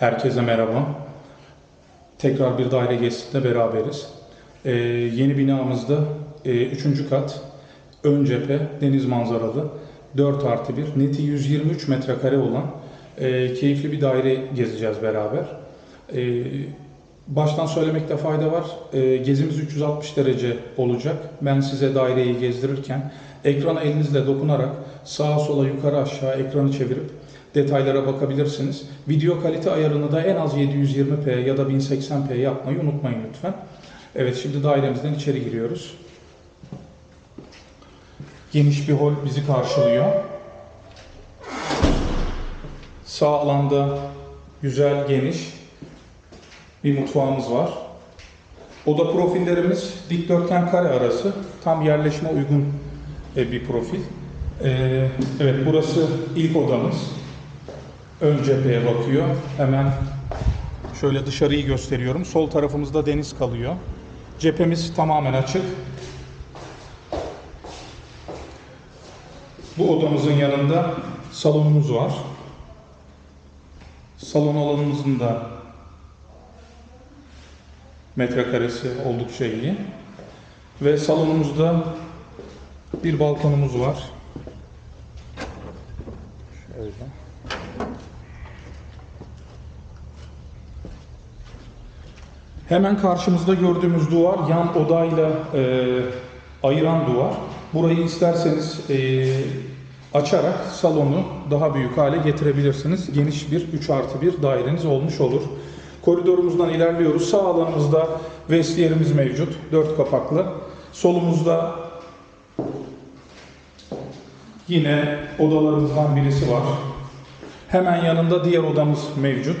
Herkese merhaba. Tekrar bir daire gezisinde beraberiz. Ee, yeni binamızda 3. kat, ön cephe, deniz manzaralı, 4 artı 1, neti 123 metrekare olan e, keyifli bir daire gezeceğiz beraber. E, baştan söylemekte fayda var. E, gezimiz 360 derece olacak. Ben size daireyi gezdirirken ekrana elinizle dokunarak sağa sola yukarı aşağı ekranı çevirip detaylara bakabilirsiniz. Video kalite ayarını da en az 720p ya da 1080p yapmayı unutmayın lütfen. Evet şimdi dairemizden içeri giriyoruz. Geniş bir hol bizi karşılıyor. Sağ alanda güzel, geniş bir mutfağımız var. Oda profillerimiz dikdörtgen kare arası tam yerleşime uygun e, bir profil. Ee, evet burası ilk odamız. Ön cepheye bakıyor. Hemen şöyle dışarıyı gösteriyorum. Sol tarafımızda deniz kalıyor. Cephemiz tamamen açık. Bu odamızın yanında salonumuz var. Salon alanımızın da metrekaresi oldukça iyi. Ve salonumuzda bir balkonumuz var. Şöyle. Hemen karşımızda gördüğümüz duvar yan odayla e, ayıran duvar. Burayı isterseniz e, açarak salonu daha büyük hale getirebilirsiniz. Geniş bir 3 artı 1 daireniz olmuş olur. Koridorumuzdan ilerliyoruz. Sağ alanımızda vestiyerimiz mevcut. 4 kapaklı. Solumuzda yine odalarımızdan birisi var. Hemen yanında diğer odamız mevcut.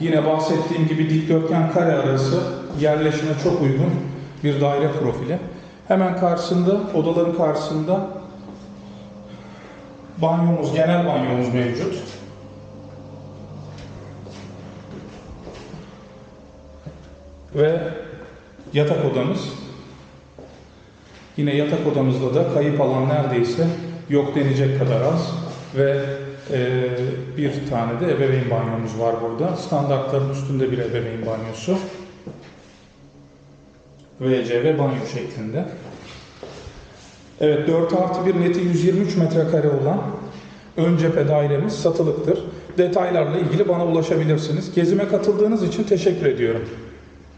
Yine bahsettiğim gibi dikdörtgen kare arası yerleşime çok uygun bir daire profili. Hemen karşısında, odaların karşısında banyomuz, genel banyomuz mevcut. Ve yatak odamız. Yine yatak odamızda da kayıp alan neredeyse yok denecek kadar az ve e, bir tane de ebeveyn banyomuz var burada. Standartların üstünde bir ebeveyn banyosu. VC banyo şeklinde. Evet 4 artı 1 neti 123 metrekare olan ön cephe dairemiz satılıktır. Detaylarla ilgili bana ulaşabilirsiniz. Gezime katıldığınız için teşekkür ediyorum.